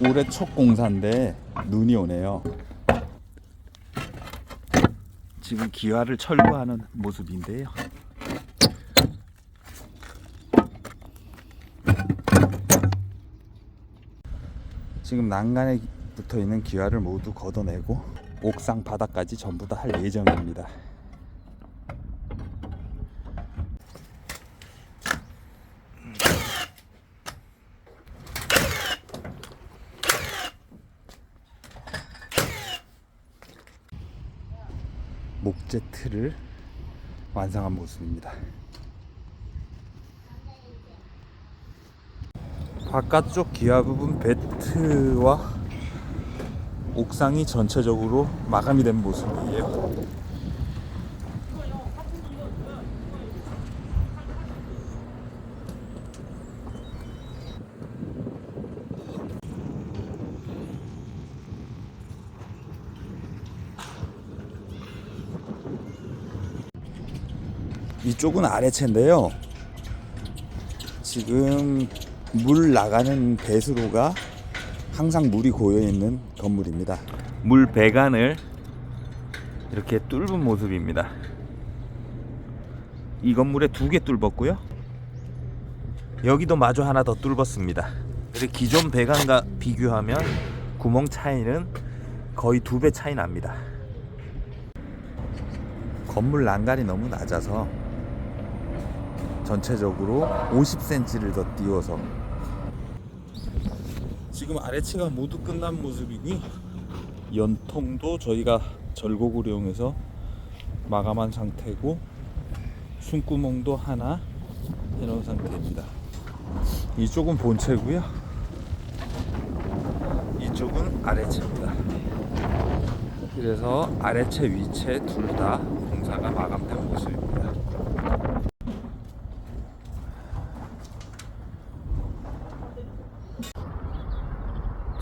올해 첫 공사인데 눈이 오네요. 지금 기와를 철거하는 모습인데요. 지금 난간에 붙어 있는 기와를 모두 걷어내고 옥상 바닥까지 전부 다 할 예정입니다. 목재 틀을 완성한 모습입니다. 바깥쪽 기아 부분 배트와 옥상이 전체적으로 마감이 된 모습이에요. 이쪽은 아래채인데요. 지금 물 나가는 배수로가 항상 물이 고여 있는 건물입니다. 물 배관을 이렇게 뚫은 모습입니다. 이 건물에 두 개 뚫었고요. 여기도 마주 하나 더 뚫었습니다. 이렇게 기존 배관과 비교하면 구멍 차이는 거의 두 배 차이 납니다. 건물 난간이 너무 낮아서 전체적으로 50cm를 더 띄워서. 지금 아래체가 모두 끝난 모습이고요 연통도 저희가 절곡을 이용해서 마감한 상태고 숨구멍도 하나 해놓은 상태입니다. 이쪽은 본체고요. 이쪽은 아래체입니다. 그래서 아래체 위체 둘 다 공사가 마감된 모습입니다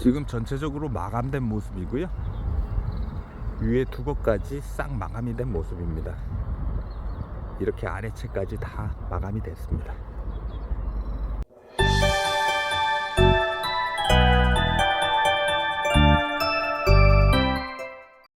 지금 전체적으로 마감된 모습이고요. 위에 두것까지 싹 마감이 된 모습입니다. 이렇게 아래채까지 다 마감이 됐습니다.